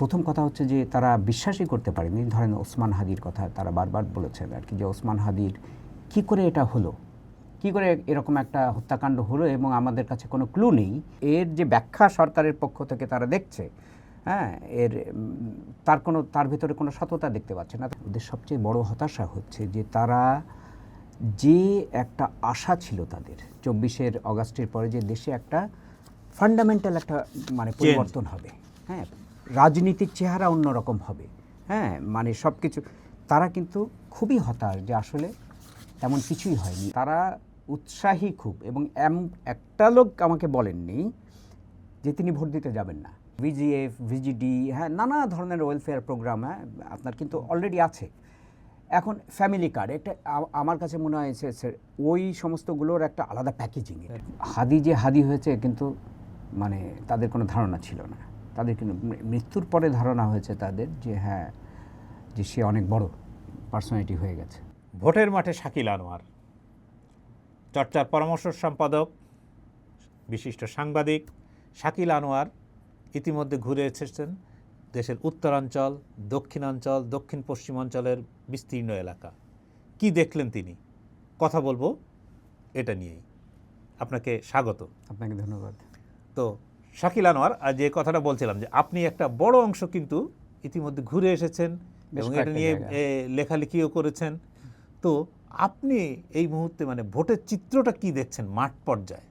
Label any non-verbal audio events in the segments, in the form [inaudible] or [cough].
প্রথম কথা হচ্ছে যে তারা বিশ্বাসই করতে পারেনি। ধরেন ওসমান হাদির কথা তারা বারবার বলেছেন আর কি যে ওসমান হাদির কি করে এটা হলো? কি করে এরকম একটা হত্যাকাণ্ড হলো এবং আমাদের কাছে কোনো ক্লু নেই? এর যে ব্যাখ্যা সরকারের পক্ষ থেকে তারা দেখছে হ্যাঁ এর তার কোনো তার ভিতরে কোনো সততা দেখতে পাচ্ছে না। ওদের সবচেয়ে বড় হতাশা হচ্ছে যে তারা যে একটা আশা ছিল তাদের চব্বিশের অগাস্টের পরে যে দেশে একটা ফান্ডামেন্টাল একটা মানে পরিবর্তন হবে হ্যাঁ রাজনীতির চেহারা অন্যরকম হবে। হ্যাঁ মানে সব কিছু তারা কিন্তু খুবই হতাশ যে আসলে তেমন কিছুই হয়নি। তারা উৎসাহী খুব এবং এম, একটা লোক আমাকে বলেননি যে তিনি ভোট দিতে যাবেন না। ভিজিএফ ভিজিডি হ্যাঁ নানা ধরনের ওয়েলফেয়ার প্রোগ্রাম হ্যাঁ আপনার কিন্তু অলরেডি আছে। এখন ফ্যামিলি কার্ড একটা আমার কাছে মনে হয়েছে ওই সমস্তগুলোর একটা আলাদা প্যাকেজিং হাদি যে হাদি হয়েছে, কিন্তু মানে তাদের কোনো ধারণা ছিল না। তাদের কিন্তু মৃত্যুর পরে ধারণা হয়েছে তাদের যে হ্যাঁ যে সে অনেক বড় পার্সোনালিটি হয়ে গেছে। ভোটের মাঠে শাকিল আনোয়ার চর্চার পরামর্শ সম্পাদক বিশিষ্ট সাংবাদিক শাকিল আনোয়ার ইতিমধ্যে ঘুরে এসেছেন দেশের উত্তরাঞ্চল দক্ষিণাঞ্চল দক্ষিণ পশ্চিমাঞ্চলের বিস্তীর্ণ এলাকা। কি দেখলেন তিনি? কথা বলব এটা নিয়েই। আপনাকে স্বাগত। আপনাকে ধন্যবাদ। তো শাকিল আনোয়ার যে কথাটা বলছিলাম যে আপনি একটা বড় অংশ কিন্তু ইতিমধ্যে ঘুরে এসেছেন এবং এটা নিয়ে। এ, লেখালেখিও করেছেন। তো আপনি এই মুহূর্তে মানে ভোটের চিত্রটা কি দেখছেন মাঠ পর্যায়ে?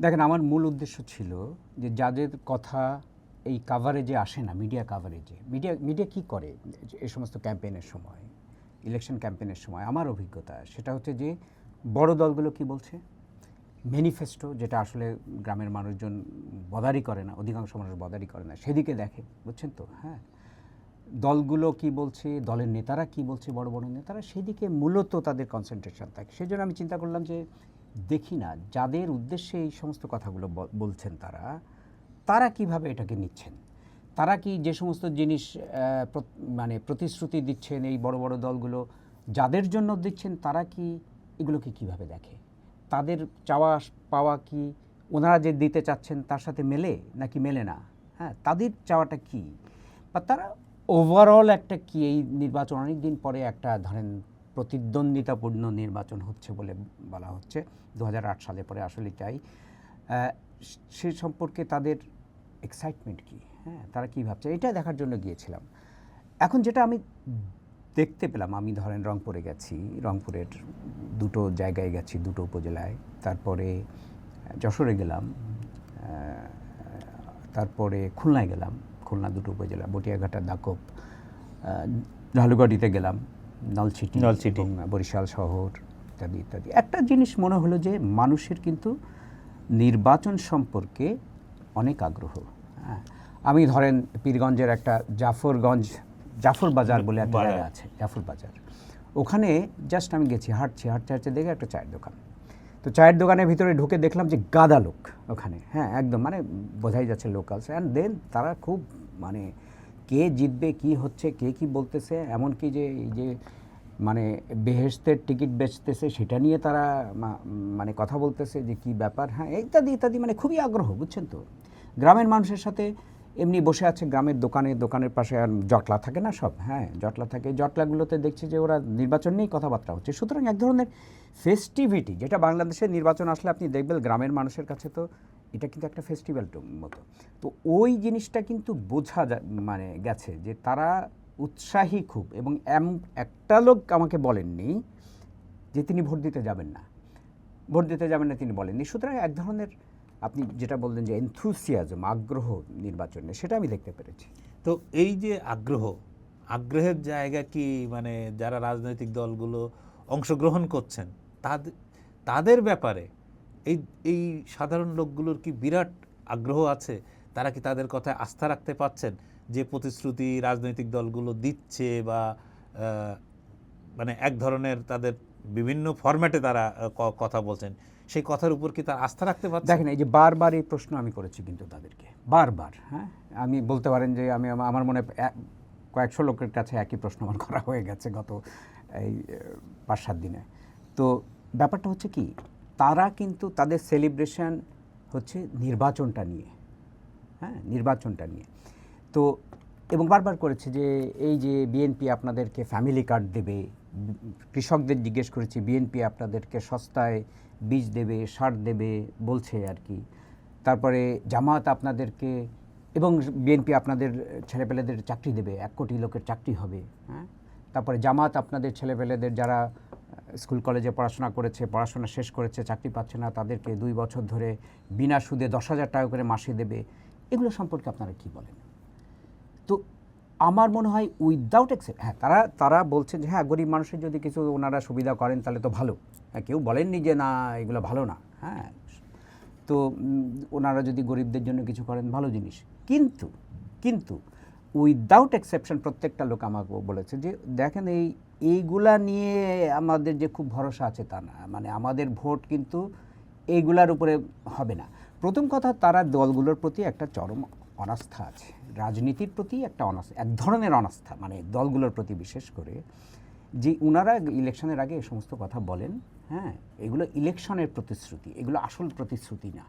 দেখেন আমার মূল উদ্দেশ্য ছিল যে যাদের কথা এই কাভারেজে আসে না মিডিয়া কাভারেজে মিডিয়া মিডিয়া কি করে এই সমস্ত ক্যাম্পেইনের সময় ইলেকশন ক্যাম্পেইনের সময়? আমার অভিজ্ঞতা সেটা হচ্ছে যে বড় দলগুলো কি বলছে? ম্যানিফেস্টো যেটা আসলে গ্রামের মানুষজন বদারি করে না, অধিকাংশ মানুষ বদারি করে না, সেদিকে দেখে, বুঝছেন তো? হ্যাঁ। দলগুলো কি বলছে, দলের নেতারা কি বলছে, বড় বড় নেতারা, সেদিকে মূলত তাদের কনসেন্ট্রেশন থাকে। সেই জন্য আমি চিন্তা করলাম যে, দেখি না, যাদের উদ্দেশ্যে এই সমস্ত কথাগুলো বল- বলছেন তারা তারা কীভাবে এটাকে নিচ্ছেন? তারা কি যে সমস্ত জিনিস মানে প্রতিশ্রুতি দিচ্ছেন এই বড় বড় দলগুলো, যাদের জন্য দিচ্ছেন, তারা কি এগুলোকে কীভাবে দেখে? তাদের চাওয়া পাওয়া কি ওনারা যে দিতে চাচ্ছেন তার সাথে মেলে নাকি মেলে না? হ্যাঁ তাদের চাওয়াটা কি? বা তারা ওভারঅল একটা কি এই নির্বাচন? অনেক দিন পরে একটা ধরেন প্রতিদ্বন্দ্বিতাপূর্ণ নির্বাচন হচ্ছে বলে বলা হচ্ছে। দু হাজার আট সালে পরে আসলে তাই। সে সম্পর্কে তাদের এক্সাইটমেন্ট কি? হ্যাঁ তারা কী ভাবছে? এটা দেখার জন্য গিয়েছিলাম। এখন যেটা আমি দেখতে পেলাম আমি ধরেন রংপুরে গেছি রংপুরের দুটো জায়গায় গেছি দুটো উপজেলায়। তারপরে যশোরে গেলাম তারপরে খুলনায় গেলাম খুলনা দুটো উপজেলা বটিয়াঘাটা দাকব ঢালুগাড়িতে গেলাম নলছিটি নলছিটি। বরিশাল শহর ইত্যাদি ইত্যাদি। একটা জিনিস মনে হলো যে মানুষের কিন্তু নির্বাচন সম্পর্কে অনেক আগ্রহ। হ্যাঁ আমি ধরেন পীরগঞ্জের একটা জাফরগঞ্জ জাফর বাজার বলে একটা। জায়গা আছে জাফর বাজার। ওখানে জাস্ট আমি গেছি হাঁটছি হাঁটতে হাঁটতে দেখে একটা চায়ের দোকান। তো চায়ের দোকানের ভিতরে ঢুকে দেখলাম যে গাদা লোক ওখানে। হ্যাঁ একদম মানে বোঝাই যাচ্ছে লোকালস অ্যান্ড দেন তারা খুব মানে কে জিতবে কি হচ্ছে কে কি বলতেছে এমনকি যে এই যে মানে বেহেস্তের টিকিট বেচতেছে সেটা নিয়ে তারা মানে কথা বলতেছে যে কি ব্যাপার। হ্যাঁ ইত্যাদি ইত্যাদি মানে খুবই আগ্রহ বুঝছেন তো? গ্রামের মানুষের সাথে এমনি বসে আছে গ্রামের দোকানে, দোকানের পাশে আর জটলা থাকে না সব? হ্যাঁ জটলা থাকে। জটলাগুলোতে দেখছি যে ওরা নির্বাচন নিয়েই কথাবার্তা হচ্ছে। সুতরাং এক ধরনের ফেস্টিভিটি যেটা বাংলাদেশের নির্বাচন আসলে আপনি দেখবেন গ্রামের মানুষের কাছে তো এটা কিন্তু একটা ফেস্টিভ্যাল মতো। তো ওই জিনিসটা কিন্তু বোঝা মানে গেছে যে তারা উৎসাহী খুব এবং এম একটা লোক আমাকে বলেননি যে তিনি ভোট দিতে যাবেন না। ভোট দিতে যাবেন না তিনি বলেননি। সুতরাং এক ধরনের আপনি যেটা বললেন যে এনথুসিয়াজম আগ্রহ নির্বাচনে সেটা আমি দেখতে পেরেছি। তো এই যে আগ্রহ, আগ্রহের জায়গা কি? মানে যারা রাজনৈতিক দলগুলো অংশগ্রহণ করছেন তাদের তাদের ব্যাপারে এই এই সাধারণ লোকগুলোর কি বিরাট আগ্রহ আছে? তারা কি তাদের কথায় আস্থা রাখতে পারছেন যে প্রতিশ্রুতি রাজনৈতিক দলগুলো দিচ্ছে বা মানে এক ধরনের তাদের বিভিন্ন ফরম্যাটে তারা কথা বলছেন? সেই কথার উপর কি তার আস্থা রাখতে পারছেন দেখেন, এই যে বারবার এই প্রশ্ন আমি করেছি কিন্তু তাদেরকে, বারবার হ্যাঁ? আমি বলতে পারেন যে আমি আমার মনে কয়েকশো লোকের কাছে একই প্রশ্ন আমার করা হয়ে গেছে গত এই পাঁচ সাত দিনে। তো ব্যাপারটা হচ্ছে কি, তারা কিন্তু তাদের সেলিব্রেশন হচ্ছে নির্বাচনটা নিয়ে হ্যাঁ? নির্বাচনটা নিয়ে। তো, এবং বারবার করেছে যে এই যে বিএনপি আপনাদেরকে ফ্যামিলি কার্ড দেবে কৃষকদের জিজ্ঞেস করেছি, বিএনপি আপনাদেরকে সস্তায় বীজ দেবে, সার দেবে বলছে আর কি। তারপরে জামাত আপনাদেরকে এবং বিএনপি আপনাদের ছেলেপেলেদের চাকরি দেবে, এক কোটি লোকের চাকরি হবে হ্যাঁ? তারপরে জামাত আপনাদের ছেলেপেলেদের যারা স্কুল কলেজে পড়াশোনা করেছে, পড়াশোনা শেষ করেছে, চাকরি পাচ্ছে না, তাদেরকে দুই বছর ধরে বিনা সুদে দশ হাজার টাকা করে মাসে দেবে। এগুলো সম্পর্কে আপনারা কি বলেন? আমার মনে হয় উইদাউট এক্সেপ্ট হ্যাঁ তারা তারা বলছে যে হ্যাঁ গরিব মানুষের যদি কিছু ওনারা সুবিধা করেন, তাহলে তো ভালো। হ্যাঁ কেউ বলেননি যে, না, এগুলো ভালো না। হ্যাঁ তো ওনারা যদি গরিবদের জন্য কিছু করেন, ভালো জিনিস। কিন্তু কিন্তু উইদাউট এক্সেপশন প্রত্যেকটা লোক আমাকে বলেছে যে, দেখেন, এই, এইগুলা নিয়ে আমাদের যে খুব ভরসা আছে তা না। মানে আমাদের ভোট কিন্তু এইগুলার উপরে হবে না। প্রথম কথা, তারা দলগুলোর প্রতি একটা চরম অনাস্থা আছে। রাজনীতির প্রতি একটা অনাস্থা এক ধরনের অনাস্থা মানে দলগুলোর প্রতি বিশেষ করে যে ওনারা ইলেকশনের আগে এই সমস্ত কথা বলেন হ্যাঁ? এগুলো ইলেকশনের প্রতিশ্রুতি এগুলো আসল প্রতিশ্রুতি না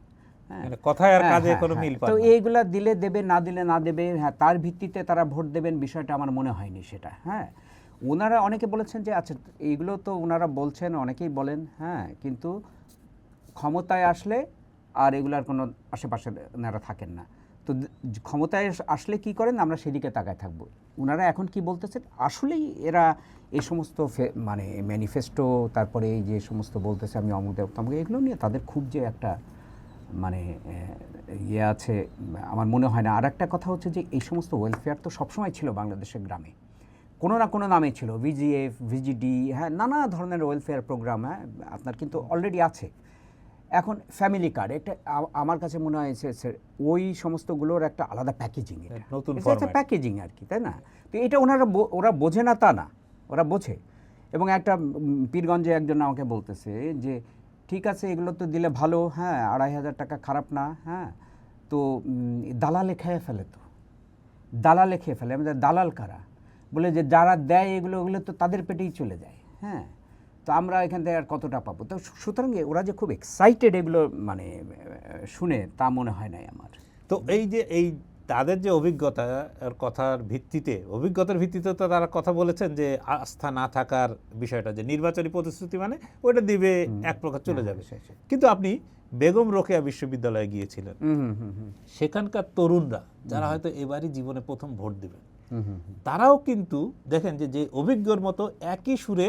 হ্যাঁ? মানে কথায় আর হ্যাঁ, কাজে হ্যাঁ, কোনো। মিল তো। এইগুলা দিলে দেবে না দিলে না দেবে হ্যাঁ তার ভিত্তিতে তারা ভোট দেবেন বিষয়টা আমার মনে হয়নি সেটা হ্যাঁ? ওনারা অনেকে বলেছেন যে আচ্ছা এইগুলো তো ওনারা বলছেন অনেকেই বলেন হ্যাঁ কিন্তু ক্ষমতায় আসলে আর এগুলার কোনো আশেপাশে ওনারা থাকেন না। তো ক্ষমতায় আসলে কি করেন? আমরা সেদিকে তাকায় থাকব। ওনারা এখন কি বলতেছেন? আসলেই এরা এই সমস্ত মানে ম্যানিফেস্টো, তারপরে এই যে সমস্ত বলতেছে আমি অমুক দেব তমুক, এগুলো নিয়ে তাদের খুব যে একটা মানে ইয়ে আছে, আমার মনে হয় না। আর একটা কথা হচ্ছে যে এই সমস্ত ওয়েলফেয়ার তো সবসময় ছিল বাংলাদেশের গ্রামে। কোনো না কোনো নামে ছিল। ভিজিএফ ভিজিডি হ্যাঁ নানা ধরনের ওয়েলফেয়ার প্রোগ্রাম হ্যাঁ আপনার কিন্তু অলরেডি আছে। এখন ফ্যামিলি কার্ড একটা আ- আমার কাছে মনে হয় ওই সমস্তগুলোর একটা আলাদা প্যাকেজিং এটা। নতুন এটা প্যাকেজিং আর কি তাই না? তো এটা ওনারা ওরা বোঝে না তা না ওরা বোঝে। এবং একটা পীরগঞ্জে একজন আমাকে বলতেছে যে ঠিক আছে এগুলো তো দিলে ভালো হ্যাঁ আড়াই হাজার টাকা খারাপ না হ্যাঁ তো দালালে খেয়ে ফেলে তো। দালালে খেয়ে ফেলে আমাদের দালাল কারা? বলে যে যারা দেয় এগুলো ওগুলো তো তাদের পেটেই চলে যায় হ্যাঁ। তো আমরা এখান থেকে আর কতটা পাবো? তো সুতরাং ওরা যে খুব এক্সাইটেড এগুলো মানে শুনে তা মনে হয় নাই আমার। তো এই যে এই তাদের যে অভিজ্ঞতা আর কথার ভিত্তিতে অভিজ্ঞতার ভিত্তিতে তো তারা কথা বলেছেন যে আস্থা না থাকার বিষয়টা যে নির্বাচনী প্রতিশ্রুতি মানে ওইটা দিবে এক প্রকার চলে হ্যাঁ, যাবে। সে- সে। কিন্তু আপনি বেগম রোকেয়া বিশ্ববিদ্যালয়ে গিয়েছিলেন। সেখানকার তরুণরা যারা হয়তো এবারই জীবনে প্রথম ভোট দিবেন তারাও কিন্তু দেখেন যে যে অভিজ্ঞর মতো একই সুরে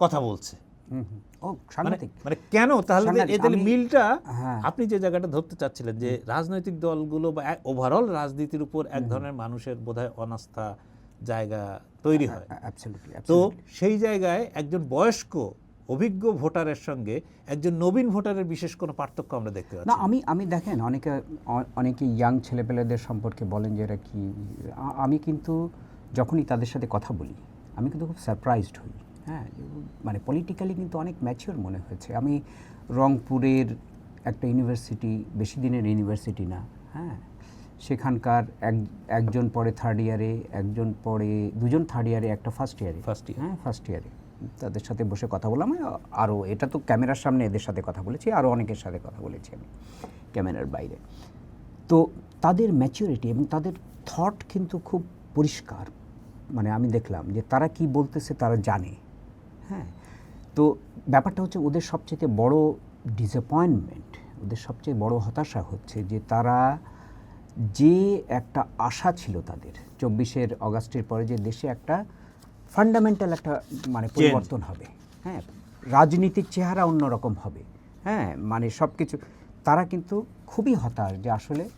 কথা বলছে। হুম হুম। ও মানে মানে কেন? তাহলে এদের মিলটা হ্যাঁ। আপনি যে জায়গাটা ধরতে চাচ্ছিলেন যে রাজনৈতিক দলগুলো বা ওভারঅল রাজনীতির উপর এক ধরনের মানুষের বোধহয় অনাস্থা জায়গা তৈরি হয় তো সেই জায়গায় একজন বয়স্ক অভিজ্ঞ ভোটারের সঙ্গে একজন নবীন ভোটারের বিশেষ কোনো পার্থক্য আমরা দেখতে পাচ্ছি না। আমি আমি দেখেন অনেকে অনেকে ইয়াং ছেলেপেলেদের সম্পর্কে বলেন যে এরা কি আমি কিন্তু যখনই তাদের সাথে কথা বলি আমি কিন্তু খুব সারপ্রাইজড হই। হ্যাঁ মানে পলিটিক্যালি কিন্তু অনেক ম্যাচিওর মনে হয়েছে। আমি রংপুরের একটা ইউনিভার্সিটি বেশি দিনের ইউনিভার্সিটি না হ্যাঁ। সেখানকার এক একজন পরে থার্ড ইয়ারে একজন পরে দুজন থার্ড ইয়ারে একটা ফার্স্ট ইয়ারে ফার্স্ট year। হ্যাঁ ফার্স্ট ইয়ারে তাদের সাথে বসে কথা বললাম আরও এটা তো ক্যামেরার সামনে এদের সাথে কথা বলেছি আরও অনেকের সাথে কথা বলেছি আমি ক্যামেরার বাইরে। তো তাদের ম্যাচিউরিটি এবং তাদের থট কিন্তু খুব পরিষ্কার। মানে আমি দেখলাম যে তারা কি বলতেছে তারা জানে। হ্যাঁ তো ব্যাপারটা হচ্ছে ওদের সবচেয়ে বড় ডিসঅ্যাপয়েন্টমেন্ট ওদের সবচেয়ে বড় হতাশা হচ্ছে যে তারা যে একটা আশা ছিল তাদের চব্বিশের অগাস্টের পরে যে দেশে একটা ফান্ডামেন্টাল একটা মানে পরিবর্তন হবে হ্যাঁ রাজনীতির চেহারা অন্যরকম হবে হ্যাঁ মানে সব কিছু তারা কিন্তু খুবই হতাশ যে আসলে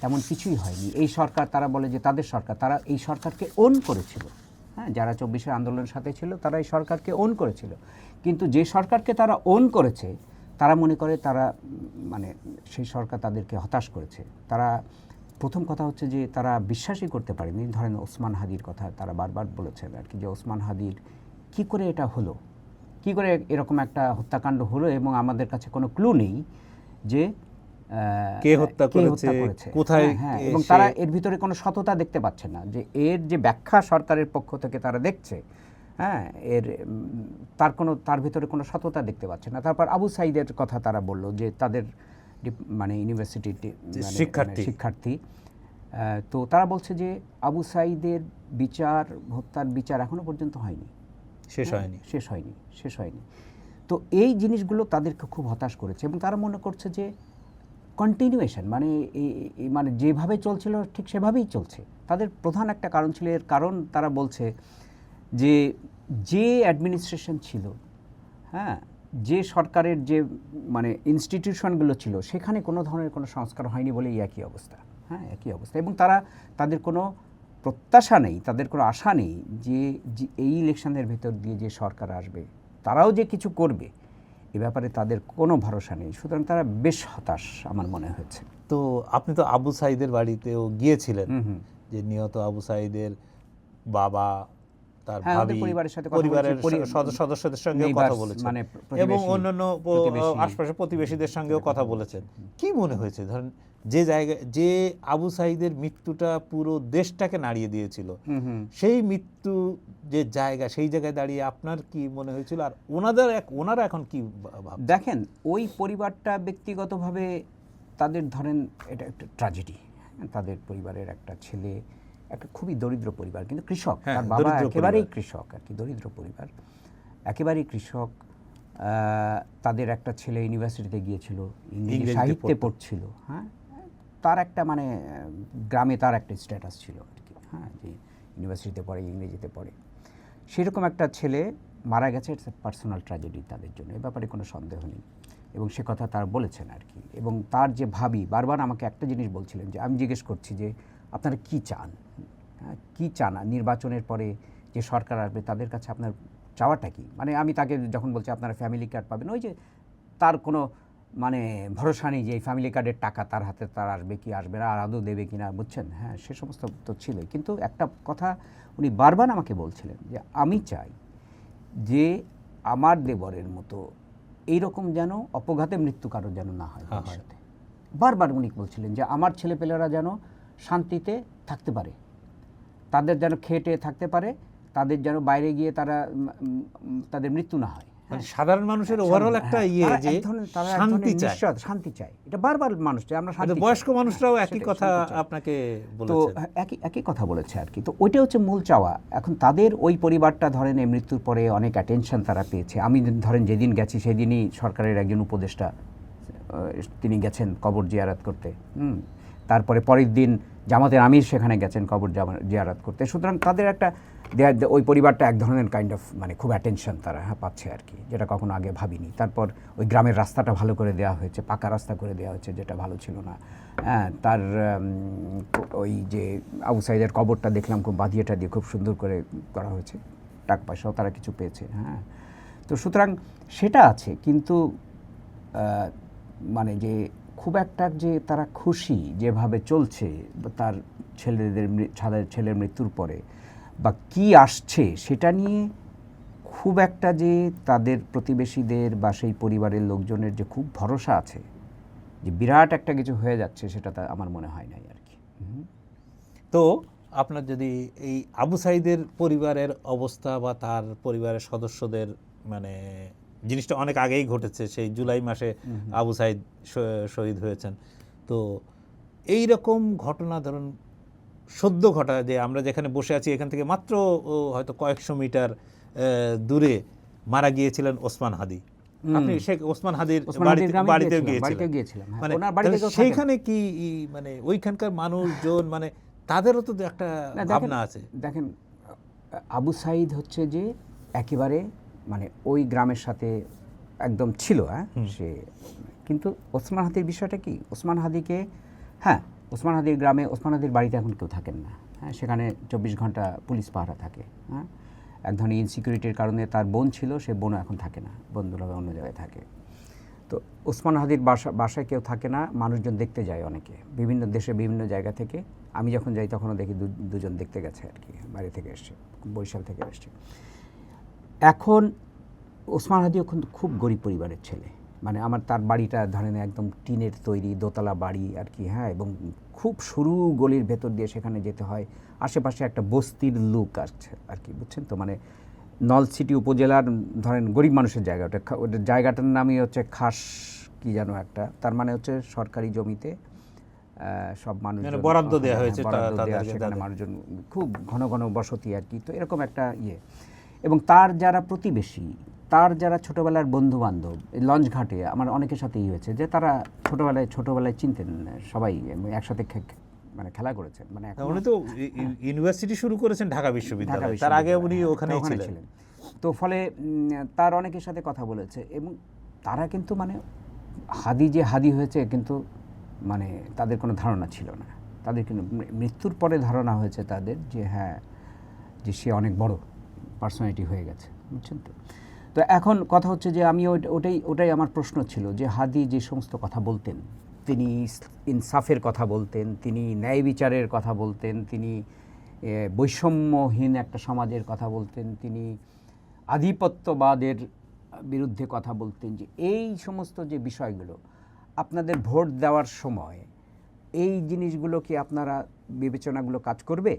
তেমন কিছুই হয়নি এই সরকার তারা বলে যে তাদের সরকার তারা এই সরকারকে ওন করেছিল। হ্যাঁ যারা চব্বিশের আন্দোলনের সাথে ছিল, তারা এই সরকারকে ওন করেছিল। কিন্তু যে সরকারকে তারা ওন করেছে, তারা মনে করে তারা মানে সেই সরকার তাদেরকে হতাশ করেছে। তারা, প্রথম কথা হচ্ছে যে তারা বিশ্বাসই করতে পারেনি। ধরেন ওসমান হাদির কথা তারা বারবার বলেছেন আর কি, যে ওসমান হাদির কি করে এটা হলো? কি করে এরকম একটা হত্যাকাণ্ড হলো? এবং আমাদের কাছে কোনো ক্লু নেই যে কে হত্যা করেছে, কোথায় হ্যাঁ, হ্যাঁ, এবং তারা এর ভিতরে কোনো সততা দেখতে পাচ্ছে না যে এর যে ব্যাখ্যা সরকারের পক্ষ থেকে তারা দেখছে হ্যাঁ এর তার কোনো তার ভিতরে কোনো সততা দেখতে পাচ্ছে না। তারপর আবু সাইদের কথা তারা বলল যে তাদের মানে ইউনিভার্সিটির শিক্ষার্থী। শিক্ষার্থী। আহ, তো তারা বলছে যে আবু সাইদের বিচার হত্যার বিচার এখনও পর্যন্ত হয়নি। শেষ হ্যাঁ, হয়নি। শেষ হয়নি শেষ হয়নি। তো এই জিনিসগুলো তাদেরকে খুব হতাশ করেছে এবং তারা মনে করছে যে কন্টিনিউয়েশন মানে মানে যেভাবে চলছিল ঠিক সেভাবেই চলছে। তাদের প্রধান একটা কারণ ছিল, এর কারণ তারা বলছে যে যে অ্যাডমিনিস্ট্রেশন ছিল হ্যাঁ যে সরকারের যে মানে ইনস্টিটিউশনগুলো ছিল, সেখানে কোনো ধরনের কোনো সংস্কার হয়নি বলেই একই অবস্থা হ্যাঁ একই অবস্থা। এবং তারা, তাদের কোনো প্রত্যাশা নেই, তাদের কোনো আশা নেই যে এই ইলেকশনের ভেতর দিয়ে যে সরকার আসবে, তারাও যে কিছু করবে এ ব্যাপারে তাদের কোনো ভরসা নেই। সুতরাং তারা বেশ হতাশ আমার মনে হয়েছে। তো আপনি তো আবু সাইদের বাড়িতেও গিয়েছিলেন। যে নিহত আবু সাইদের বাবা তার হ্যাঁ, ভাবি পরিবারের সাথে সদস্যদের সঙ্গেও কথা বলেছেন। মানে এবং অন্যান্য আশপাশের প্রতিবেশীদের সঙ্গেও কথা বলেছেন। কি মনে হয়েছে? ধরেন যে যে আবু সাইদের মৃত্যুটা পুরো দেশটাকে নাড়িয়ে দিয়েছিল সেই মৃত্যু যে জায়গা সেই জায়গায় দাঁড়িয়ে আপনার কি মনে হয়েছিল? আর ওনাদের এক ওনারা এখন কি দেখেন ওই পরিবারটা ব্যক্তিগতভাবে তাদের ধরেন এটা একটা ট্র্যাজেডি তাদের পরিবারের একটা ছেলে একটা খুবই দরিদ্র পরিবার কিন্তু কৃষক হ্যাঁ, তার বাবা একেবারেই কৃষক আর কি দরিদ্র পরিবার। একেবারেই কৃষক তাদের একটা ছেলে ইউনিভার্সিটিতে গিয়েছিল ইংরেজি সাহিত্যে পড়ছিল হ্যাঁ? তার একটা মানে গ্রামে তার একটা স্ট্যাটাস ছিল আর কি হ্যাঁ? যে ইউনিভার্সিটিতে পড়ে ইংরেজিতে পড়ে। সেরকম একটা ছেলে মারা গেছে ইটস পার্সোনাল ট্র্যাজেডি তাদের জন্য এ ব্যাপারে কোনো সন্দেহ নেই। এবং সে কথা তার বলেছেন আর কি। এবং তার যে ভাবি বারবার আমাকে একটা জিনিস বলছিলেন যে আমি জিজ্ঞেস করছি যে আপনারা কি চান? হ্যাঁ কী চান নির্বাচনের পরে যে সরকার আসবে তাদের কাছে আপনার চাওয়াটা কি? মানে আমি তাকে যখন বলছি আপনারা ফ্যামিলি কার্ড পাবেন। ওই যে তার কোনো মানে ভরসা নেই যে এই ফ্যামিলি কার্ডের টাকা তার হাতে তার আসবে কি আসবে না আর আদৌ দেবে কি না বুঝছেন? হ্যাঁ সে সমস্ত তো ছিলই। কিন্তু একটা কথা উনি বারবার আমাকে বলছিলেন যে আমি চাই যে আমার দেবরের মতো এইরকম যেন অপঘাতে মৃত্যু কারোর যেন না হয় হ্যাঁ, বারবার উনি বলছিলেন যে আমার ছেলেপেলেরা যেন শান্তিতে থাকতে পারে। তাদের যেন খেটে থাকতে পারে তাদের যেন বাইরে গিয়ে তারা তাদের মৃত্যু না হয়। মানে সাধারণ মানুষের ওভারঅল একটা হ্যাঁ, ইয়ে যে শান্তি চায়। শান্তি চায়। এটা বারবার মানুষ চায় আমরা শান্তি বয়স্ক মানুষরাও হ্যাঁ, একই কথা। আপনাকে তো একই একই কথা বলেছে আর কি। তো ওইটা হচ্ছে মূল চাওয়া। এখন তাদের ওই পরিবারটা ধরেন এই মৃত্যুর পরে অনেক অ্যাটেনশন তারা পেয়েছে। আমি ধরেন যেদিন গেছি সেদিনই সরকারের একজন উপদেষ্টা তিনি গেছেন কবর জিয়ারাত করতে। হুম। তারপরে পরের দিন জামাতের আমির সেখানে গেছেন কবর জিয়ারাত করতে। সুতরাং তাদের একটা ওই পরিবারটা এক ধরনের কাইন্ড অফ মানে খুব অ্যাটেনশন তারা হ্যাঁ পাচ্ছে আর কি, যেটা কখনো আগে ভাবিনি। তারপর ওই গ্রামের রাস্তাটা ভালো করে দেওয়া হয়েছে, পাকা রাস্তা করে দেওয়া হয়েছে, যেটা ভালো ছিল না। হ্যাঁ তার ওই যে আবু সাইদের কবরটা দেখলাম, খুব বাদিয়েটা দিয়ে খুব সুন্দর করে করা হয়েছে। টাকা পয়সাও তারা কিছু পেয়েছে হ্যাঁ। তো সুতরাং সেটা আছে, কিন্তু মানে যে খুব একটা যে তারা খুশি যেভাবে চলছে তার ছেলেদের ছাদের ছেলের মৃত্যুর পরে বা কি আসছে সেটা নিয়ে খুব একটা যে তাদের প্রতিবেশীদের বা সেই পরিবারের লোকজনের যে খুব ভরসা আছে, যে বিরাট একটা কিছু হয়ে যাচ্ছে সেটা আমার মনে হয় নাই আর কি। তো আপনার যদি এই আবু সাইদের পরিবারের অবস্থা বা তার পরিবারের সদস্যদের মানে জিনিসটা অনেক আগেই ঘটেছে সেই জুলাই মাসে আবু সাইদ শহীদ হয়েছেন। তো এই রকম ঘটনা ধরুন সদ্য ঘটা যে আমরা যেখানে বসে আছি এখান থেকে মাত্র হয়তো কয়েকশো মিটার দূরে মারা গিয়েছিলেন ওসমান হাদি। আপনি শেখ ওসমান হাদির বাড়িতে গিয়েছিলেন। হ্যাঁ। মানে। সেইখানে কি মানে ওইখানকার মানুষজন মানে তাদেরও তো একটা ভাবনা আছে। দেখেন আবু সাইদ হচ্ছে যে একেবারে মানে ওই গ্রামের সাথে একদম ছিল হ্যাঁ? সে কিন্তু ওসমান হাদির বিষয়টা কি? ওসমান হাদিকে হ্যাঁ ওসমান হাদির গ্রামে ওসমান হাদির বাড়িতে এখন কেউ থাকেন না হ্যাঁ? সেখানে চব্বিশ ঘণ্টা পুলিশ পাহারা থাকে হ্যাঁ? এক ধরনের ইনসিকিউরিটির কারণে তার বোন ছিল সে বোনও এখন থাকে না বন্ধুরা অন্য জায়গায় থাকে। তো ওসমান হাদির বাসা বাসায় কেউ থাকে না মানুষজন দেখতে যায় অনেকে বিভিন্ন দেশে বিভিন্ন জায়গা থেকে। আমি যখন যাই তখনও দেখি দু- দুজন দেখতে গেছে আর কি বাড়ি থেকে এসছে বরিশাল থেকে এসছে। এখন ওসমান হাদিও কিন্তু খুব গরিব পরিবারের ছেলে। মানে আমার তার বাড়িটা ধরেন একদম টিনের তৈরি দোতলা বাড়ি আর কি হ্যাঁ এবং খুব সরু গলির ভেতর দিয়ে সেখানে যেতে হয়। আশেপাশে একটা বস্তির লুক আসছে আর কি বুঝছেন তো? মানে নলছিটি উপজেলার ধরেন গরিব মানুষের জায়গা। ওটা ওটা জায়গাটার নামই হচ্ছে খাস কি যেন একটা। তার মানে হচ্ছে সরকারি জমিতে সব মানুষ মানে বরাদ্দ দেওয়া হয়েছে তাদেরকে সেখানে মানুষজন খুব ঘন ঘন বসতি আর কি। তো এরকম একটা ইয়ে। এবং তার যারা প্রতিবেশী তার যারা ছোটবেলার বন্ধু বান্ধব লঞ্চ ঘাটে আমার অনেকের সাথেই হয়েছে যে তারা ছোটবেলায় ছোটবেলায় চিনতেন সবাই একসাথে মানে খেলা করেছেন মানে উনি তো ইউনিভার্সিটি শুরু করেছেন ঢাকা বিশ্ববিদ্যালয়। তার আগে উনি ওখানে হ্যাঁ, ছিলেন। তো ফলে তার অনেকের সাথে কথা বলেছে এবং তারা কিন্তু মানে হাদি যে হাদি হয়েছে কিন্তু মানে তাদের কোনো ধারণা ছিল না। তাদের কিন্তু মৃত্যুর পরে ধারণা হয়েছে তাদের যে হ্যাঁ যে সে অনেক বড়। পার্সোনালিটি হয়ে গেছে, বুঝছেন তো? তো এখন কথা হচ্ছে যে আমি ওটাই ওটাই আমার প্রশ্ন ছিল যে হাদি যে সমস্ত কথা বলতেন, তিনি ইনসাফের কথা বলতেন, তিনি ন্যায় বিচারের কথা বলতেন, তিনি বৈষম্যহীন একটা সমাজের কথা বলতেন, তিনি আধিপত্যবাদের বিরুদ্ধে কথা বলতেন, যে এই সমস্ত যে বিষয়গুলো, আপনাদের ভোট দেওয়ার সময় এই জিনিসগুলো কি আপনারা বিবেচনাগুলো কাজ করবে?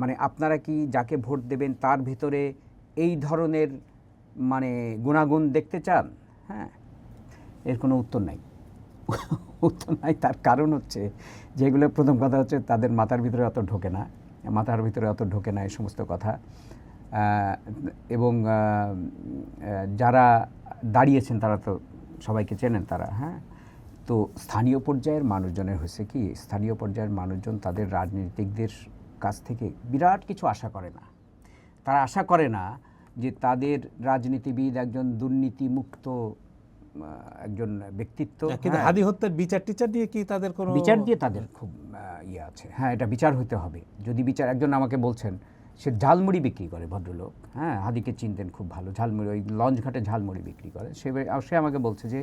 মানে আপনারা কি যাকে ভোট দেবেন তার ভিতরে এই ধরনের মানে গুণাগুণ দেখতে চান? হ্যাঁ এর কোনো উত্তর নাই। উত্তর নাই, তার কারণ হচ্ছে যেগুলো প্রথম কথা হচ্ছে তাদের মাথার ভিতরে অত ঢোকে না। মাথার ভিতরে অত ঢোকে না এই সমস্ত কথা। এবং যারা দাঁড়িয়েছেন তারা তো সবাইকে চেনেন তারা হ্যাঁ? তো স্থানীয় পর্যায়ের মানুষজনের হয়েছে কি? স্থানীয় পর্যায়ের মানুষজন তাদের রাজনীতিকদের কাছ থেকে বিরাট কিছু আশা করে না। তারা আশা করে না যে তাদের রাজনীতিবিদ একজন দুর্নীতিমুক্ত একজন ব্যক্তিত্ব। কিন্তু হ্যাঁ, হাদি হত্যার বিচার টিচার দিয়ে কি তাদের কোনো বিচার দিয়ে তাদের খুব ইয়ে আছে। হ্যাঁ এটা বিচার হতে হবে। যদি বিচার একজন আমাকে বলছেন সে ঝালমুড়ি বিক্রি করে ভদ্রলোক। হ্যাঁ হাদিকে চিনতেন খুব ভালো। ঝালমুড়ি ওই লঞ্চ ঘাটে ঝালমুড়ি বিক্রি করে। সে সে আমাকে বলছে যে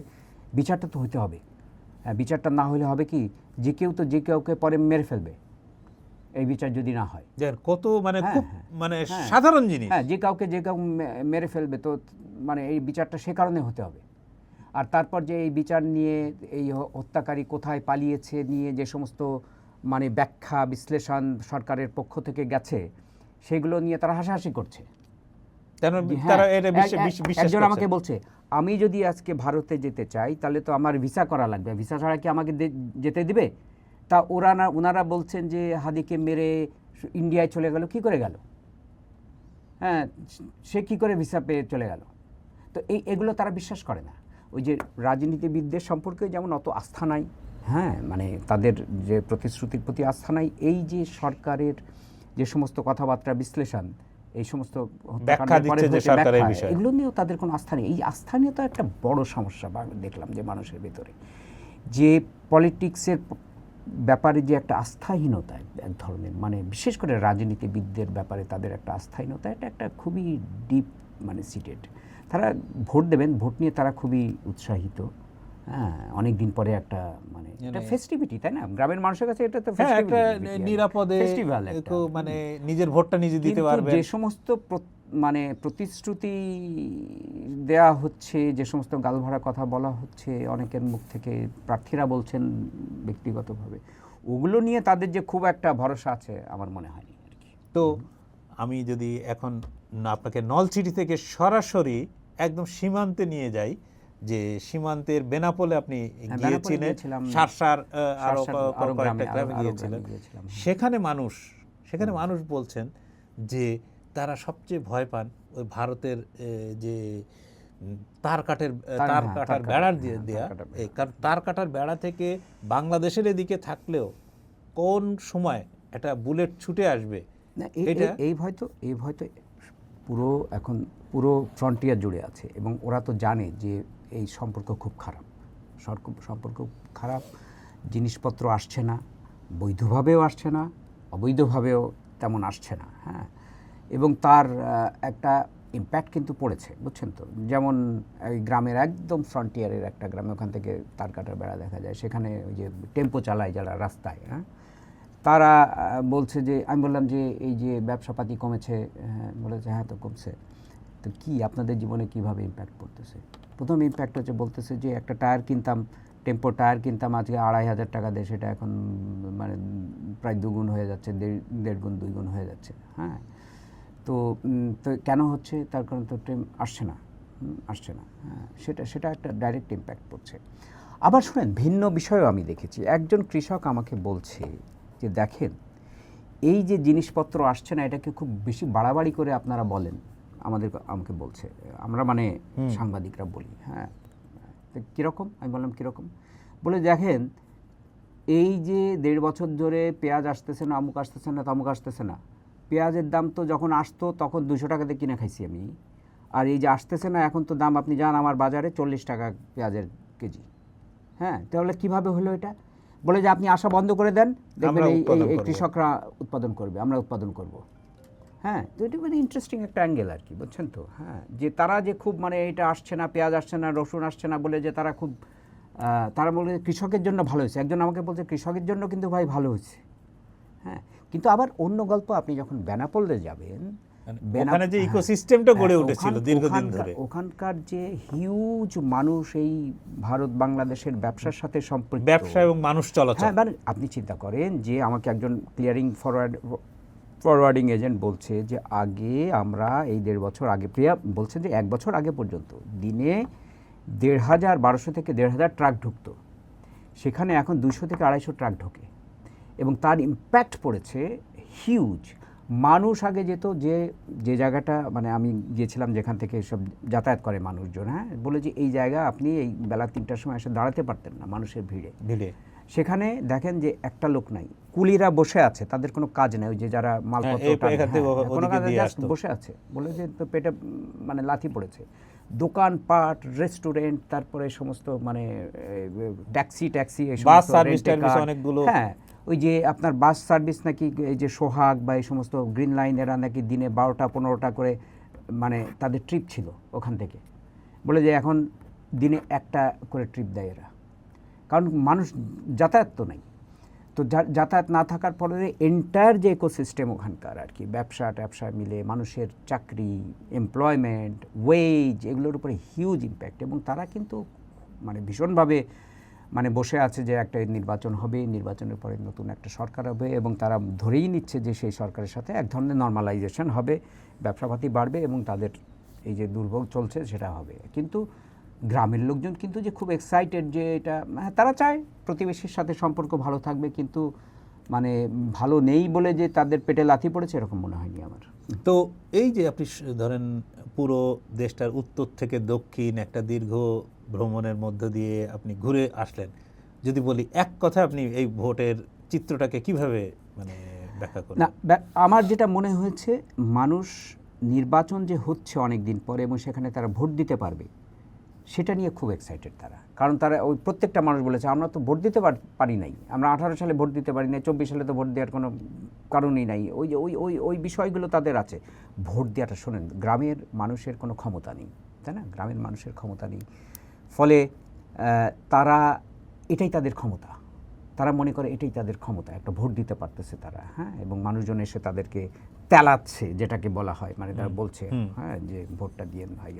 বিচারটা তো হতে হবে। হ্যাঁ বিচারটা না হলে হবে কি? যে কেউ তো যে কাউকে পরে মেরে ফেলবে। এই বিচার যদি না হয়। যে কত মানে হ্যাঁ, খুব হ্যাঁ, মানে হ্যাঁ। সাধারণ জিনিস। হ্যাঁ যে কাউকে যে কাউকে মেরে ফেলবে তো মানে এই বিচারটা সে কারণে হতে হবে। আর তারপর যে এই বিচার নিয়ে এই হত্যাকারী কোথায় পালিয়েছে নিয়ে যে সমস্ত মানে ব্যাখ্যা বিশ্লেষণ সরকারের পক্ষ থেকে গেছে সেগুলো নিয়ে তারা হাসাহাসি করছে। একজন আমাকে বলছে আমি যদি আজকে ভারতে যেতে চাই তাহলে তো আমার ভিসা করা লাগবে। ভিসা ছাড়া কি আমাকে যেতে দিবে? তা ওরা না ওনারা বলছেন যে হাদিকে মেরে ইন্ডিয়ায় চলে গেল কি করে গেল? হ্যাঁ সে কি করে ভিসা পেয়ে চলে গেল? তো এই এগুলো তারা বিশ্বাস করে না। ওই যে রাজনীতিবিদদের সম্পর্কে যেমন অত আস্থা নাই হ্যাঁ মানে তাদের যে প্রতিশ্রুতির প্রতি আস্থা নাই এই যে সরকারের যে সমস্ত কথাবার্তা বিশ্লেষণ এই সমস্ত। এগুলো নিয়েও তাদের কোনো আস্থা নেই। এই আস্থা নিয়ে তো একটা বড় সমস্যা বা- দেখলাম যে মানুষের ভেতরে। যে পলিটিক্সের ব্যাপারে যে একটা আস্থাহীনতা এক ধরনের মানে বিশেষ করে রাজনীতিবিদদের ব্যাপারে তাদের একটা আস্থাহীনতা এটা একটা খুবই ডিপ মানে সিটেড তারা ভোট দেবেন ভোট নিয়ে তারা খুবই উৎসাহিত হ্যাঁ অনেক দিন পরে একটা মানে এটা মানে- ফেস্টিভিটি তাই না গ্রামের মানুষের কাছে এটা তো হ্যাঁ একটা। নিরাপদে একটা। মানে নিজের ভোটটা নিজে দিতে পারবে যে সমস্ত মানে প্রতিশ্রুতি দেয়া হচ্ছে যে সমস্ত গালভরা কথা বলা হচ্ছে অনেকের মুখ থেকে প্রার্থীরা বলছেন ব্যক্তিগতভাবে ওগুলো নিয়ে তাদের যে খুব একটা ভরসা আছে আমার মনে হয়নি আর কি তো আমি যদি এখন আপনাকে নলছিটি থেকে সরাসরি একদম সীমান্তে নিয়ে যাই যে সীমান্তের বেনাপোলে আপনি বেনাপোলে গিয়েছিলেন। সারসার আরও কয়েকটা গ্রামে, হ্যাঁ। সেখানে মানুষ সেখানে মানুষ বলছেন যে তারা সবচেয়ে ভয় পান ওই ভারতের যে তার কাঠের তার- তার হ্যাঁ, কাটার বেড়ার দিয়ে হ্যাঁ, দেয়া। কাটার এই কারণ তার কাটার বেড়া থেকে বাংলাদেশের এদিকে থাকলেও কোন সময় একটা বুলেট ছুটে আসবে এটা- এই- ভয় তো এই ভয় তো পুরো এখন পুরো ফ্রন্টিয়ার জুড়ে আছে এবং ওরা তো জানে যে এই সম্পর্ক খুব খারাপ। সম্পর্ক খারাপ জিনিসপত্র আসছে না বৈধভাবেও আসছে না অবৈধভাবেও তেমন আসছে না হ্যাঁ। এবং তার একটা ইম্প্যাক্ট কিন্তু পড়েছে বুঝছেন তো? যেমন এই গ্রামের একদম ফ্রন্টিয়ারের একটা গ্রামে ওখান থেকে তার কাটার বেড়া দেখা যায়। সেখানে ওই যে টেম্পো চালায় যারা রাস্তায় হ্যাঁ? তারা বলছে যে আমি বললাম যে এই যে ব্যবসাপাতি কমেছে হ্যাঁ, বলেছে হ্যাঁ তো কমছে। তো কি আপনাদের জীবনে কীভাবে ইম্প্যাক্ট পড়তেছে? প্রথম ইম্প্যাক্ট হচ্ছে বলতেছে যে একটা টায়ার কিনতাম টেম্পো টায়ার কিনতাম আজকে আড়াই হাজার টাকা দিয়ে সেটা এখন মানে প্রায় দুগুণ হয়ে যাচ্ছে দেড় দেড় গুণ দুই গুণ হয়ে যাচ্ছে হ্যাঁ? তো তো কেন হচ্ছে? তার কারণ তো ট্রেন আসছে না আসছে না। হ্যাঁ সেটা সেটা একটা ডাইরেক্ট ইম্প্যাক্ট পড়ছে। আবার শুনেন ভিন্ন বিষয়ও আমি দেখেছি। একজন কৃষক আমাকে বলছে যে দেখেন এই যে জিনিসপত্র আসছে না এটাকে খুব বেশি বাড়াবাড়ি করে আপনারা বলেন। আমাদের আমাকে বলছে। আমরা মানে সাংবাদিকরা বলি হ্যাঁ। তো কীরকম? আমি বললাম কীরকম? বলে দেখেন এই যে দেড় বছর ধরে পেঁয়াজ আসতেছে না অমুক আসতেছে না তামুক আসতেছে না পেঁয়াজের দাম তো যখন আসতো তখন দুশো টাকাতে কিনে খাইছি আমি। আর এই যে আসতেছে না এখন তো দাম আপনি যান আমার বাজারে চল্লিশ টাকা পেঁয়াজের কেজি। হ্যাঁ তাহলে কীভাবে হলো এটা? বলে যে আপনি আসা বন্ধ করে দেন দেখবেন এই-। কৃষকরা উৎপাদন করবে আমরা উৎপাদন করব। হ্যাঁ তো এটা মানে ইন্টারেস্টিং একটা অ্যাঙ্গেল আর কি বুঝছেন তো? হ্যাঁ যে তারা যে খুব মানে এটা আসছে না পেঁয়াজ আসছে না রসুন আসছে না বলে যে তারা খুব তারা বলে কৃষকের জন্য ভালো হয়েছে। একজন আমাকে বলছে কৃষকের জন্য কিন্তু ভাই ভালো হয়েছে। হ্যাঁ কিন্তু আবার অন্য গল্প আপনি যখন বেনাপোলে যাবেন মানে ওখানে যে হ্যাঁ, ইকোসিস্টেমটা গড়ে হ্যাঁ, উঠেছিল দীর্ঘদিন ধরে। ওখানকার যে হিউজ মানুষ এই ভারত বাংলাদেশের ব্যবসার সাথে সম্পৃক্ত। ব্যবসা এবং মানুষ চলাচল। হ্যাঁ মানে আপনি চিন্তা করেন যে আমাকে একজন ক্লিয়ারিং ফরওয়ার্ড ফরওয়ার্ডিং এজেন্ট বলছে যে আগে আমরা এই দেড় বছর আগে প্রিয়া বলছে যে এক বছর আগে পর্যন্ত দিনে দেড় হাজার বারোশো থেকে দেড় হাজার ট্রাক ঢুকতো। সেখানে এখন দুশো থেকে আড়াইশো ট্রাক ঢোকে। এবং তার ইম্প্যাক্ট পড়েছে হিউজ মানুষ আগে যেত যে যে জায়গাটা মানে আমি গিয়েছিলাম যেখান থেকে সব যাতায়াত করে মানুষজন হ্যাঁ? বলে যে এই জায়গা আপনি এই বেলা তিনটার সময় এসে দাঁড়াতে পারতেন না মানুষের ভিড়ে। ভিড়ে। সেখানে দেখেন যে একটা লোক নাই। কুলিরা বসে আছে তাদের কোনো কাজ নেই। ওই যে যারা মালপত্র হ্যাঁ, হ্যাঁ। বসে আছে। বলে যে তো পেটে মানে লাথি পড়েছে। দোকানপাট রেস্টুরেন্ট তারপরে সমস্ত মানে ট্যাক্সি ট্যাক্সি হ্যাঁ ওই যে আপনার বাস সার্ভিস নাকি, এই যে সোহাগ বা এই সমস্ত গ্রিন লাইন এরা নাকি দিনে বারোটা, পনেরোটা করে মানে তাদের ট্রিপ ছিল ওখান থেকে। বলে যে এখন দিনে একটা করে ট্রিপ দেয় এরা। কারণ মানুষ যাতায়াত তো নাই। তো যাতায়াত না থাকার ফলে এন্টায়ার যে ইকোসিস্টেম ওখানকার আর কি, ব্যবসা ট্যাবসা মিলে মানুষের চাকরি এমপ্লয়মেন্ট ওয়েজ এগুলোর উপরে হিউজ ইম্প্যাক্ট এবং তারা কিন্তু মানে ভীষণভাবে মানে বসে আছে যে একটা নির্বাচন হবে নির্বাচনের পরে নতুন একটা সরকার হবে এবং তারা ধরেই নিচ্ছে যে সেই সরকারের সাথে এক ধরনের নর্মালাইজেশন হবে, ব্যবসাপাতি বাড়বে এবং তাদের এই যে দুর্ভোগ চলছে সেটা হবে। কিন্তু গ্রামের লোকজন কিন্তু যে খুব এক্সাইটেড যে এটা হ্যাঁ তারা চায় প্রতিবেশীর সাথে সম্পর্ক ভালো থাকবে কিন্তু মানে ভালো নেই বলে যে তাদের পেটে লাথি পড়েছে এরকম মনে হয়নি আমার। তো এই যে আপনি ধরেন পুরো দেশটার উত্তর থেকে দক্ষিণ একটা দীর্ঘ ভ্রমণের মধ্য দিয়ে আপনি ঘুরে আসলেন। যদি বলি এক কথা আপনি এই ভোটের চিত্রটাকে কীভাবে মানে ব্যাখ্যা করেন না আমার যেটা মনে হয়েছে, মানুষ নির্বাচন যে হচ্ছে অনেক দিন পরে এবং সেখানে তারা ভোট দিতে পারবে, সেটা নিয়ে খুব এক্সাইটেড তারা। কারণ তারা ওই প্রত্যেকটা মানুষ বলেছে, আমরা তো ভোট দিতে পারি নাই। আমরা আঠারো সালে ভোট দিতে পারি নাই, চব্বিশ সালে তো ভোট দেওয়ার কোনো কারণই নাই। ওই যে, ওই ওই ওই বিষয়গুলো তাদের আছে। ভোট দেওয়াটা শোনেন, গ্রামের মানুষের কোনো ক্ষমতা নেই, তাই না? গ্রামের মানুষের ক্ষমতা নেই। ফলে তারা এটাই তাদের ক্ষমতা। তারা মনে করে এটাই তাদের ক্ষমতা একটা ভোট দিতে পারতেছে তারা হ্যাঁ? এবং মানুষজন এসে তাদেরকে তেলাচ্ছে যেটাকে বলা হয় মানে তারা বলছে হ্যাঁ যে ভোটটা দিয়ে ভাই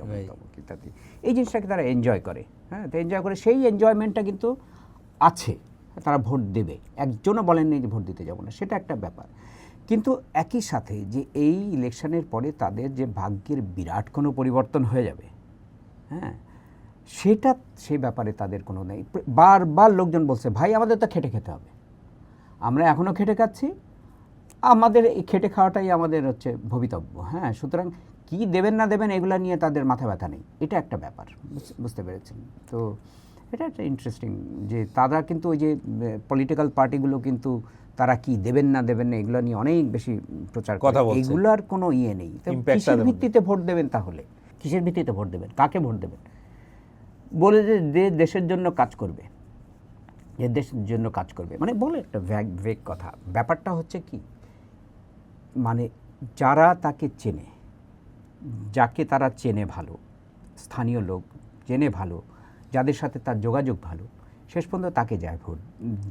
ইত্যাদি। এই জিনিসটাকে তারা এনজয় করে হ্যাঁ? তো এনজয় করে সেই এনজয়মেন্টটা কিন্তু আছে। তারা ভোট দেবে। একজনও বলেননি যে ভোট দিতে যাব না সেটা একটা ব্যাপার। কিন্তু একই সাথে যে এই ইলেকশনের পরে তাদের যে ভাগ্যের বিরাট কোনো পরিবর্তন হয়ে যাবে হ্যাঁ? সেটা সেই ব্যাপারে তাদের কোনো নেই। বারবার লোকজন বলছে ভাই আমাদের তো খেটে খেতে হবে। আমরা এখনও খেটে খাচ্ছি। আমাদের এই খেটে খাওয়াটাই আমাদের হচ্ছে ভবিতব্য। হ্যাঁ সুতরাং কি দেবেন না দেবেন এগুলো নিয়ে তাদের মাথা ব্যথা নেই। এটা একটা ব্যাপার বুঝতে পেরেছেন? তো এটা একটা ইন্টারেস্টিং যে তারা কিন্তু ওই যে পলিটিক্যাল পার্টিগুলো কিন্তু তারা কি দেবেন না দেবেন না এগুলো নিয়ে অনেক বেশি প্রচার করে। কথা। এগুলার কোনো ইয়ে নেই। কিসের ভিত্তিতে ভোট দেবেন তাহলে? কিসের ভিত্তিতে ভোট দেবেন? কাকে ভোট দেবেন? বলে যে যে দেশের জন্য কাজ করবে, যে দেশের জন্য কাজ করবে মানে বলে একটা ভ্যাগ, ভেগ কথা। ব্যাপারটা হচ্ছে কি মানে যারা তাকে চেনে, যাকে তারা চেনে ভালো, স্থানীয় লোক চেনে ভালো, যাদের সাথে তার যোগাযোগ ভালো, শেষ পর্যন্ত তাকে যায় ভোট,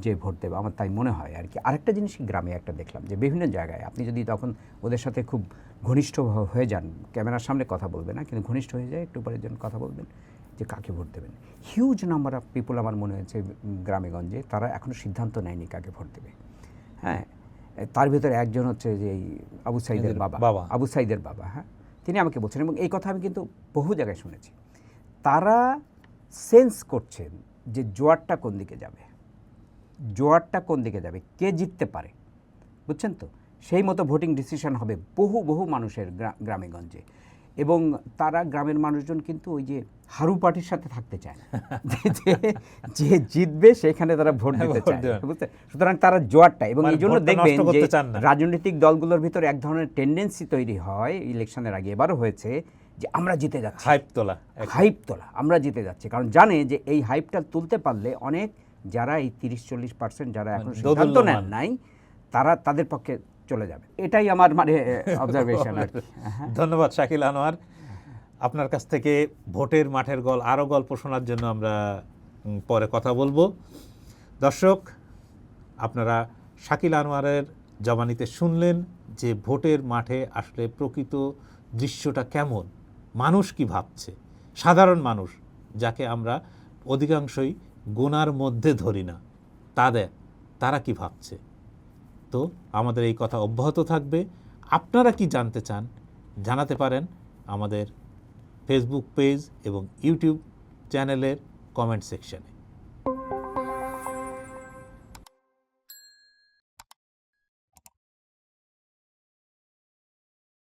যে ভোট দেবে, আমার তাই মনে হয় আর কি। আরেকটা জিনিস গ্রামে একটা দেখলাম যে, বিভিন্ন জায়গায় আপনি যদি তখন ওদের সাথে খুব ঘনিষ্ঠ হয়ে যান, ক্যামেরার সামনে কথা বলবে না, কিন্তু ঘনিষ্ঠ হয়ে যায়, একটু পরে যেন কথা বলবেন যে কাকে ভোট দেবেন। হিউজ নাম্বার অফ পিপুল আমার মনে হয়েছে গ্রামেগঞ্জে তারা এখনও সিদ্ধান্ত নেয়নি কাকে ভোট দেবে। হ্যাঁ তার ভিতরে একজন হচ্ছে যে এই আবু সাইদের বাবা। বাবা। আবু সাইদের বাবা হ্যাঁ। তিনি আমাকে বলছেন এবং এই কথা আমি কিন্তু বহু জায়গায় শুনেছি। তারা সেন্স করছেন যে জোয়ারটা কোন দিকে যাবে। জোয়ারটা কোন দিকে যাবে কে জিততে পারে। বুঝছেন তো? সেই মতো ভোটিং ডিসিশন হবে বহু বহু মানুষের গ্রা- গ্রামে গঞ্জে এবং তারা গ্রামের মানুষজন কিন্তু ওই যে হারু পার্টির সাথে থাকতে চায় যে- যে- জিতবে সেখানে তারা ভোট দিতে চায় বুঝতে সুতরাং তারা জোয়ারটা এবং মানে এই জন্য দেখবেন যে। রাজনৈতিক দলগুলোর ভিতরে এক ধরনের টেন্ডেন্সি তৈরি হয় ইলেকশনের আগে। এবারও হয়েছে যে আমরা জিতে যাচ্ছি। হাইপ তোলা হাইপ তোলা আমরা জিতে যাচ্ছি। কারণ জানে যে এই হাইপটা তুলতে পারলে অনেক যারা এই তিরিশ চল্লিশ পার্সেন্ট যারা এখন মানে সিদ্ধান্ত নেন নাই তারা তাদের পক্ষে চলে যাবে। এটাই আমার মানে অবজারভেশন আর। [laughs] ধন্যবাদ শাকিল আনোয়ার। আপনার কাছ থেকে ভোটের মাঠের গল আরও গল্প শোনার জন্য আমরা পরে কথা বলব। দর্শক, আপনারা শাকিল আনোয়ারের জবানিতে শুনলেন যে ভোটের মাঠে আসলে প্রকৃত দৃশ্যটা কেমন, মানুষ কি ভাবছে, সাধারণ মানুষ, যাকে আমরা অধিকাংশই গোনার মধ্যে ধরি না, তাদের, তারা কি ভাবছে? তো আমাদের এই কথা অব্যাহত থাকবে। আপনারা কি জানতে চান, জানাতে পারেন আমাদের ফেসবুক পেজ এবং ইউটিউব চ্যানেলের কমেন্ট সেকশনে